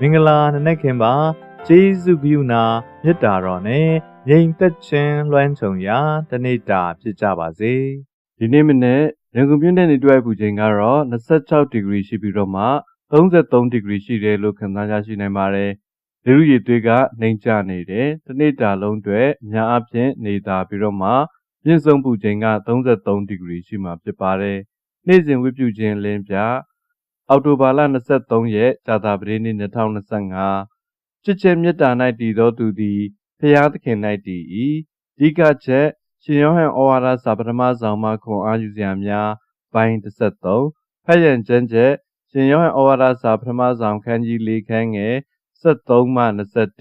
မင်္ဂလာနံနက်ခင်ပါဂျေဇုဂိယနာမေတ္တာတော်နဲ့ငြိမ်သက်ခြင်းလွှမ်းခြုံရာတနေ့တာဖြစ်ကြပါစေဒီနေ့မနေ့ရန်ကုန်မြို့နယ်နေတွေ့ပူချိန်ကတော့26ဒီဂရီရှိပြီးတော့မှ33ဒီဂရီရှိတယ်လို့ခန့်မှန်းရရှိနိုင်ပါတယ်။လေရုရည်သွေးကနှိမ်ကျနေတယ်။တစ်နေ့တာလုံးအတွက်အများအပြားနေတာပြီးတော့မှပြင်းဆုံးပူချိန်က33ဒီဂရီရှိမှာဖြစ်ပါတယ်။နေ့စဉ်ဝိပုခြင်းလင်းပြ အောက်တိုဘာလ23ရက်ကြာသပတေးနေ့2025ချစ်ချင်းမြတ်တာ၌တည်သောသူသည်ဖျားသခင်၌တည်၏။ဒီကချက်ရှင်ယောဟန်ဩဝါဒစာပထမဆောင်မှခွန်အားယူစရာများပိုင်း33ဖတ်ရန်ကျမ်းချက်ရှင်ယောဟန်ဩဝါဒစာပထမဆောင်ခန်းကြီး၄ခန်းငယ်73မှ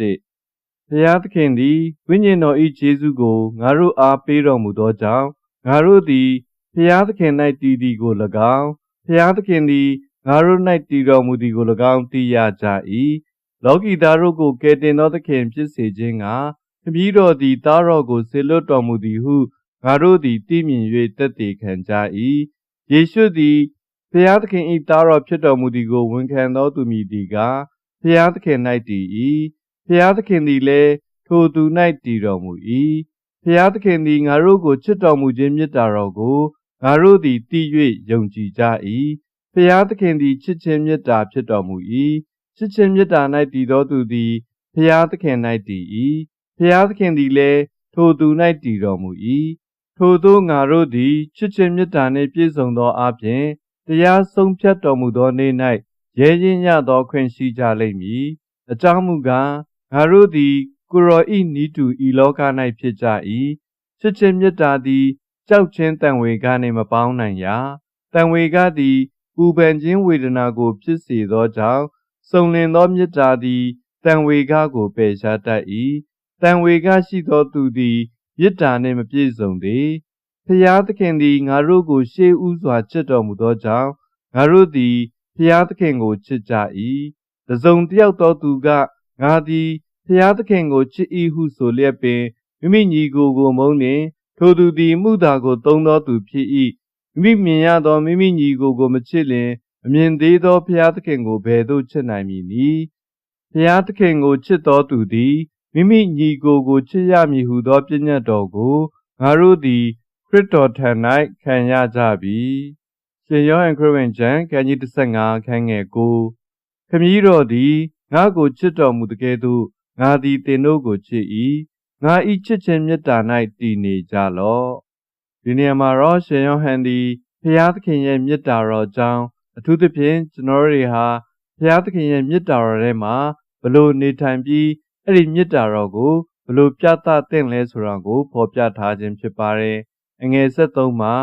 21ဖျားသခင်သည်ဝိညာဉ်တော်၏ခြေဆုကိုငါတို့အားပေးတော်မူသောကြောင့်ငါတို့သည်ဖျားသခင်၌တည်သည်ကို၎င်းဖျားသခင်သည် ငါတို့၌တည်တော်မူသည်ကို၎င်းသိရကြ၏လောကီသားတို့ကိုကယ်တင်သောသခင်ဖြစ်စေခြင်းကခမည်းတော်သည်သားတော်ကိုဆေလွတ်တော်မူသည်ဟုငါတို့သည်သိမြင်၍တက်တည်ခံကြ၏ယေရှုသည်ဖျားသခင်၏သားတော်ဖြစ်တော်မူသည်ကိုဝန်ခံတော်သူမည်သည်ကဖျားသခင်၌တည်၏ဖျားသခင်သည်လည်းထိုသူ၌တည်တော်မူ၏ဖျားသခင်သည်ငါတို့ကိုချစ်တော်မူခြင်းမေတ္တာတော်ကိုငါတို့သည်သိ၍ယုံကြည်ကြ၏ ဖျားသခင်သည်ချစ်ခြင်းမေတ္တာဖြစ်တော်မူ၏ချစ်ခြင်းမေတ္တာ၌တည်သောသူသည်ဖျားသခင်၌တည်၏ဖျားသခင်သည်လည်းထိုသူ၌တည်တော်မူ၏ထိုသို့ငါတို့သည်ချစ်ခြင်းမေတ္တာနှင့်ပြည့်စုံသောအပြင်တရားဆုံးဖြတ်တော်မူသောနေ့၌ရဲရင်ရသောခွင့်ရှိကြလိမ့်မည်အကြောင်းမူကားငါတို့သည်ကိုရောဤနီးတူဤလောက၌ဖြစ်ကြ၏ချစ်ခြင်းမေတ္တာသည်ကြောက်ခြင်းတန်ဝေကနှင့်မပေါင်းနိုင်ရာတန်ဝေကသည် ပူပန်ခြင်းဝေဒနာကိုဖြစ်စေသောကြောင့်စုံလင်သောမေတ္တာသည်တန်ဝေကကိုပယ်ရှားတတ်၏တန်ဝေကရှိသောသူသည်မေတ္တာနှင့်မပြည့်စုံသေးဖျားသခင်သည်ငါတို့ကိုရှေးဥစွာချစ်တော်မူသောကြောင့်ငါတို့သည်ဖျားသခင်ကိုချစ်ကြ၏တစုံတစ်ယောက်သောသူကငါသည်ဖျားသခင်ကိုချစ်၏ဟုဆိုလျက်ပင်မိမိညီကိုယ်ကိုမုန်းလျင်ထိုသူသည်မှုသာကိုသုံးသောသူဖြစ်၏ မိမိမြင်ရသောမိမိညီကိုယ်ကိုမချစ်လျင်အမြင်သေးသောဖျားသခင်ကိုဘယ်သို့ချစ်နိုင်မည်နည်းဖျားသခင်ကိုချစ်သောသူသည်မိမိညီကိုယ်ကိုချစ်ရမည်ဟုသောပြည့်ညတ်တော်ကိုငါတို့သည်ခရစ်တော်ထံ၌ခံရကြပြီရှင်ယောဟန်ခရစ်ဝင်ကျမ်းခန်းကြီး15ခန်းငယ်9ခမည်းတော်သည်ငါကိုချစ်တော်မူတကယ်သို့ငါသည်သင်တို့ကိုချစ်၏ငါဤချစ်ခြင်းမေတ္တာ၌တည်နေကြလော့ ဒီနေရာမှာတော့ရှင်ယောဟန်သည်ဖျားသခင်ရဲ့မေတ္တာတော်ကြောင့်အထူးသဖြင့်ကျွန်တော်တွေဟာဘုရားသခင်ရဲ့မေတ္တာတော်ထဲမှာဘလို့နေထိုင်ပြီးအဲ့ဒီမေတ္တာတော်ကိုဘလို့ပြသသင့်လဲဆိုတာကိုဖော်ပြထားခြင်းဖြစ်ပါတယ်။အငယ်73မှာ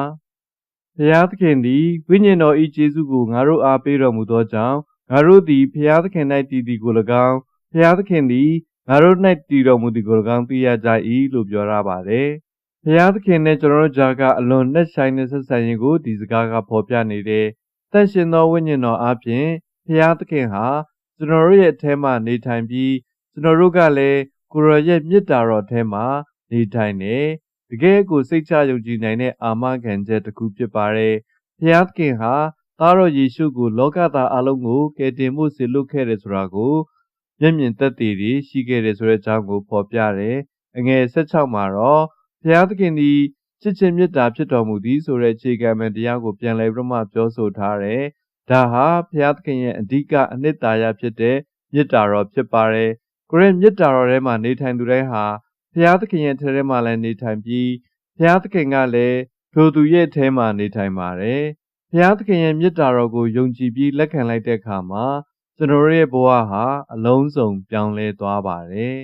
ဘုရားသခင်သည်ဝိညာဉ်တော်၏ကျေးဇူးကိုငါတို့အားပေးတော်မူသောကြောင့်ငါတို့သည်ဘုရားသခင်၌တည်သည်ကို၎င်းဘုရားသခင်သည်ငါတို့၌တည်တော်မူသည်ကို၎င်းသိရကြ၏လို့ပြောရပါတယ်။ ဘုရားသခင်နဲ့ကျွန်တော်တို့ကြားကအလွန်နဲ့ဆိုင်တဲ့ဆက်ဆံရေးကိုဒီစကားကဖော်ပြနေတယ်။တန်ရှင်သောဝိညာဉ်တော်အပြင်ဖျားသခင်ဟာကျွန်တော်တို့ရဲ့အထဲမှာနေထိုင်ပြီးကျွန်တော်တို့ကလည်းကိုရောရဲ့မေတ္တာတော်ထဲမှာနေထိုင်နေတကယ်ကိုစိတ်ချယုံကြည်နိုင်တဲ့အာမခံချက်တစ်ခုဖြစ်ပါတယ်။ဖျားသခင်ဟာသားတော်ယေရှုကိုလောကသားအလုံးကိုကယ်တင်ဖို့ဆေလွတ်ခဲ့တယ်ဆိုတာကိုမျက်မြင်သက်သေတွေရှိခဲ့တယ်ဆိုတဲ့အကြောင်းကိုဖော်ပြတယ်။အငယ်16မှာတော့ ဘုရားသခင်သည်ချစ်ခြင်းမေတ္တာဖြစ်တော်မူသည်ဆိုတဲ့အခြေခံမှန်တရားကိုပြန်လည်ပြီးမှပြောဆိုထားတယ်။ဒါဟာဘုရားသခင်ရဲ့အဓိကအနှစ်သာရဖြစ်တဲ့မေတ္တာတော်ဖြစ်ပါတယ်။ကိုရဲ့မေတ္တာတော်ထဲမှာနေထိုင်သူတိုင်းဟာဘုရားသခင်ရဲ့ထဲထဲမှာလည်းနေထိုင်ပြီးဘုရားသခင်ကလည်းထိုသူရဲ့ထဲမှာနေထိုင်ပါတယ်။ဘုရားသခင်ရဲ့မေတ္တာတော်ကိုယုံကြည်ပြီးလက်ခံလိုက်တဲ့အခါမှာကျွန်တော်ရဲ့ဘဝဟာအလုံးစုံပြောင်းလဲသွားပါတယ်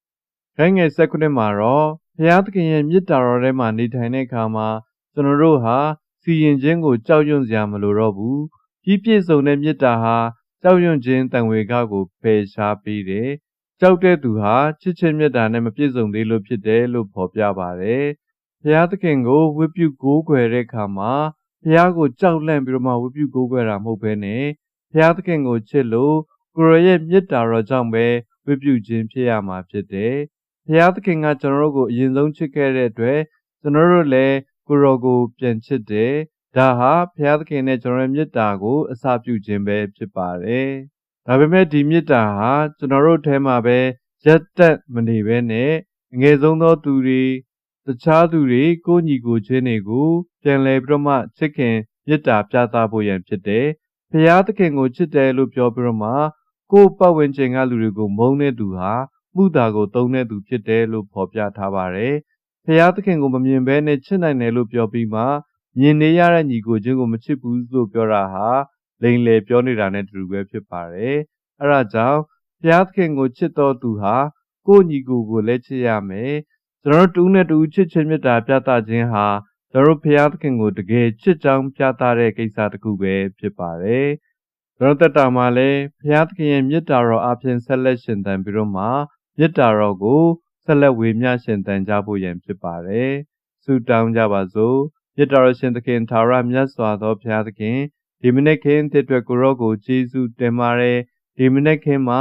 ။ခိုင်းငယ်၁၉မှာတော့ဘုရားသခင်ရဲ့မေတ္တာတော်ထဲမှာနေထိုင်တဲ့အခါမှာကျွန်တော်တို့ဟာစီရင်ခြင်းကိုကြောက်ရွံ့စရာမလိုတော့ဘူးကြီးပြည့်စုံတဲ့မေတ္တာဟာကြောက်ရွံ့ခြင်းတန်ဝေကကိုပယ်ရှားပေးတယ်။ကြောက်တဲ့သူဟာချစ်ခြင်းမေတ္တာနဲ့မပြည့်စုံသေးလို့ဖြစ်တယ်လို့ဖော်ပြပါတယ်။ဘုရားသခင်ကိုဝိပုကိုးကွယ်တဲ့အခါမှာဘုရားကိုကြောက်လန့်ပြီးတော့မှဝိပုကိုးကွယ်တာမဟုတ်ဘဲနဲ့ဘုရားသခင်ကိုချစ်လို့ကိုရရဲ့မေတ္တာတော်ကြောင့်ပဲဝိပုခြင်းဖြစ်ရမှာဖြစ်တယ်။ ဘုရားသခင်ကကျွန်တော်တို့ကိုအရင်ဆုံးချစ်ခဲ့တဲ့အတွက်ကျွန်တော်တို့လည်းကိုရောကိုပြန်ချစ်တယ်။ဒါဟာဘုရားသခင်နဲ့ကျွန်တော်ရဲ့မေတ္တာကိုအစာပြုခြင်းပဲဖြစ်ပါတယ်။ဒါပေမဲ့ဒီမေတ္တာဟာကျွန်တော်တို့ထဲမှာပဲရက်တက်မနေဘဲနဲ့အငယ်ဆုံးသောသူတွေတခြားသူတွေကိုယ်ညီကိုချင်းတွေကိုပြန်လဲပြီးတော့မှချစ်ခင်မေတ္တာပြသဖို့ရန်ဖြစ်တယ်။ဖျားသခင်ကိုချစ်တယ်လို့ပြောပြီးတော့မှကိုယ်ပတ်ဝန်းကျင်ကလူတွေကိုမုန်းတဲ့သူဟာ မှုတာကိုသုံးတဲ့သူဖြစ်တယ်လို့ဖော်ပြထားပါတယ်။ဖျားသခင်ကိုမမြင်ဘဲနဲ့ချစ်နိုင်တယ်လို့ပြောပြီးမှမြင်နေရတဲ့ညီကိုချင်းကိုမချစ်ဘူးလို့ပြောတာဟာလိန်လေပြောနေတာနဲ့တူတူပဲဖြစ်ပါတယ်။အဲဒါကြောင့်ဘုရားသခင်ကိုချစ်တော်သူဟာကိုယ့်ညီကိုကိုလည်းချစ်ရမယ်။ကျွန်တော်တို့တူးနဲ့တူးချစ်ချင်းမေတ္တာပြသခြင်းဟာကျွန်တော်တို့ဘုရားသခင်ကိုတကယ်ချစ်ကြောင်းပြသတဲ့ကိစ္စတစ်ခုပဲဖြစ်ပါတယ်။ကျွန်တော်တက်တာမှာလည်းဘုရားသခင်ရဲ့မေတ္တာတော်အပြင်ဆက်လက်ရှင်သန်ပြီးတော့မှ မေတ္တာတော်ကိုဆက်လက်ဝေမျှရှင်သန်ကြဖို့ရန်ဖြစ်ပါတယ်။ဆုတောင်းကြပါစို့။မေတ္တာတော်ရှင်သခင်သာရမြတ်စွာသောဘုရားသခင်ဒီမနေ့ခင်တဲ့အတွက်ကိုရောကိုကျေးဇူးတင်ပါတယ်ဒီမနေ့ခင်မှာ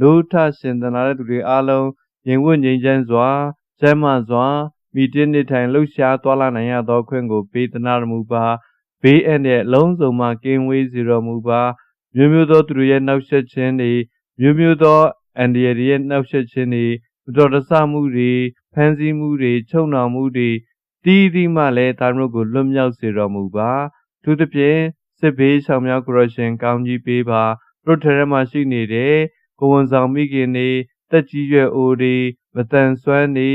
လို့ထရှင်သနာတဲ့သူတွေအားလုံးရင်ဝတ်ငြိမ်းချမ်းစွာကျမ်းမာစွာမိတင်းနေထိုင်လှုပ်ရှားသွားလာနိုင်ရသောခွင့်ကိုပေးသနာတော်မူပါဘေးအန္တရာယ်အလုံးစုံမှကင်းဝေးစေတော်မူပါ မျိုးမျိုးသောသူတွေရဲ့နှောက်ယှက်ခြင်းတွေမျိုးမျိုးသော အန္တရာယ်တွေရဲ့နှောက်ယှက်ခြင်းတွေမတော်တဆမှုတွေဖန်ဆီးမှုတွေချုပ်နှောင်မှုတွေတီးတီးမှလည်းတာတို့ကိုလွတ်မြောက်စေတော်မူပါသူသဖြင့်စစ်ဘေးဆောင်များကိုရရှင်ကောင်းကြီးပေးပါတို့ထဲမှာရှိနေတဲ့ကိုဝန်ဆောင်မိခင်တွေတက်ကြီးရွယ်အိုတွေမတန်ဆွမ်းနေ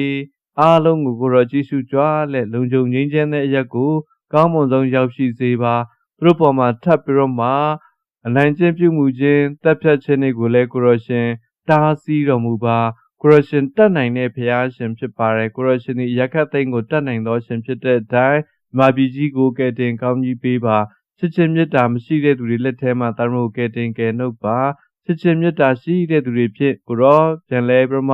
အားလုံးကိုကိုရောကြည့်ရှုကြွားလက်လုံခြုံငြိမ်းချမ်းတဲ့အရက်ကိုကောင်းမွန်ဆုံးရောက်ရှိစေပါသူတို့ပေါ်မှာထပ်ပြီးတော့မှအနိုင်ကျင့်ပြုမှုခြင်းတက်ဖြတ်ခြင်းတွေကိုလည်းကိုရောရှင် တားဆီးတော်မူပါကိုရရှင်တတ်နိုင်တဲ့ဘုရားရှင်ဖြစ်ပါတယ်ကိုရရှင်ဒီရက်ခတ်သိမ်းကိုတတ်နိုင်သောရှင်ဖြစ်တဲ့အတိုင်းမာပြည်ကြီးကိုကယ်တင်ကောင်းကြီးပေးပါချစ်ချင်းမေတ္တာမရှိတဲ့သူတွေလက်ထဲမှာတာတို့ကယ်တင်ကယ်နှုတ်ပါချစ်ချင်းမေတ္တာရှိတဲ့သူတွေဖြစ်ကိုရောပြန်လဲပြမ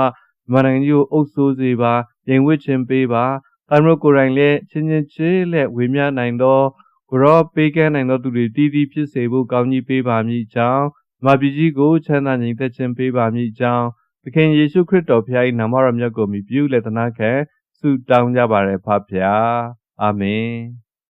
မရန်ကြီးကိုအုပ်ဆိုးစေပါရင်ဝစ်ခြင်းပေးပါတာတို့ကိုယ်တိုင်လည်းချင်းချင်းချေးလက်ဝေမျှနိုင်သောကိုရောပေးကမ်းနိုင်သောသူတွေတည်တည်ဖြစ်စေဖို့ကောင်းကြီးပေးပါမည်ကြောင်း မာပြည်ကြီးကိုချမ်းသာငြိမ်သက်ခြင်းပေးပါမည်ကြောင်းသခင်ယေရှုခရစ်တော်ဖခင်၏နာမတော်မြတ်ကိုမြည်ပြုလက်သနာခံဆုတောင်းကြပါရဖဖျားအာမင်